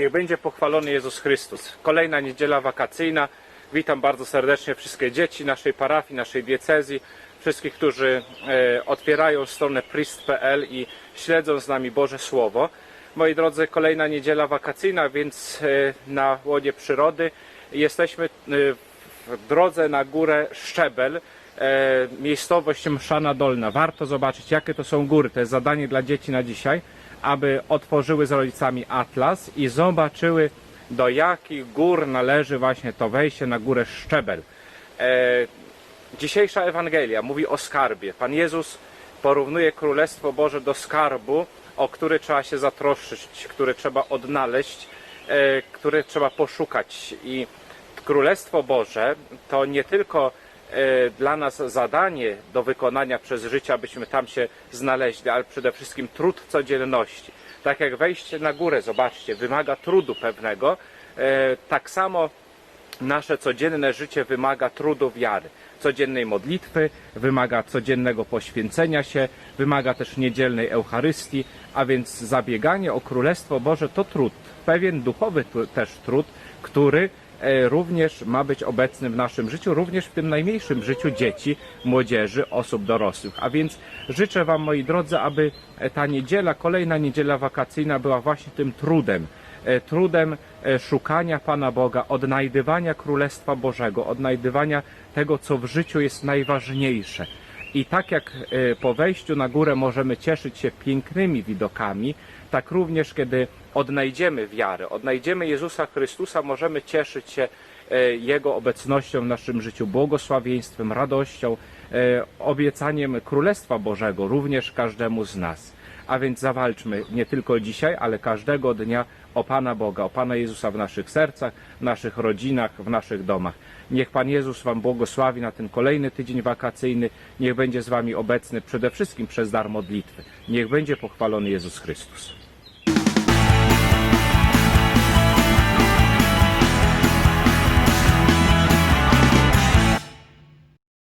Niech będzie pochwalony Jezus Chrystus. Kolejna niedziela wakacyjna. Witam bardzo serdecznie wszystkie dzieci naszej parafii, naszej diecezji, wszystkich, którzy e, otwierają stronę priest.pl i śledzą z nami Boże Słowo. Moi drodzy, kolejna niedziela wakacyjna, więc e, na łonie przyrody jesteśmy e, w drodze na górę Szczebel, e, miejscowość Mszana Dolna. Warto zobaczyć, jakie to są góry. To jest zadanie dla dzieci na dzisiaj, aby otworzyły z rodzicami atlas i zobaczyły, do jakich gór należy właśnie to wejście na górę Szczebel. E, Dzisiejsza Ewangelia mówi o skarbie. Pan Jezus porównuje Królestwo Boże do skarbu, o który trzeba się zatroszczyć, który trzeba odnaleźć, e, który trzeba poszukać. I Królestwo Boże to nie tylko e, dla nas zadanie do wykonania przez życie, abyśmy tam się znaleźli, ale przede wszystkim trud codzienności. Tak jak wejście na górę, zobaczcie, wymaga trudu pewnego, e, tak samo nasze codzienne życie wymaga trudu wiary, codziennej modlitwy, wymaga codziennego poświęcenia się, wymaga też niedzielnej Eucharystii, a więc zabieganie o Królestwo Boże to trud, pewien duchowy też trud, który również ma być obecny w naszym życiu, również w tym najmniejszym życiu dzieci, młodzieży, osób dorosłych. A więc życzę Wam, moi drodzy, aby e, ta niedziela, kolejna niedziela wakacyjna była właśnie tym trudem, e, trudem e, szukania Pana Boga, odnajdywania Królestwa Bożego, odnajdywania tego, co w życiu jest najważniejsze. I tak jak e, po wejściu na górę możemy cieszyć się pięknymi widokami, tak również kiedy odnajdziemy wiarę, odnajdziemy Jezusa Chrystusa, możemy cieszyć się e, Jego obecnością w naszym życiu, błogosławieństwem, radością, e, obiecaniem Królestwa Bożego również każdemu z nas. A więc zawalczmy nie tylko dzisiaj, ale każdego dnia o Pana Boga, o Pana Jezusa w naszych sercach, w naszych rodzinach, w naszych domach. Niech Pan Jezus Wam błogosławi na ten kolejny tydzień wakacyjny. Niech będzie z Wami obecny przede wszystkim przez dar modlitwy. Niech będzie pochwalony Jezus Chrystus.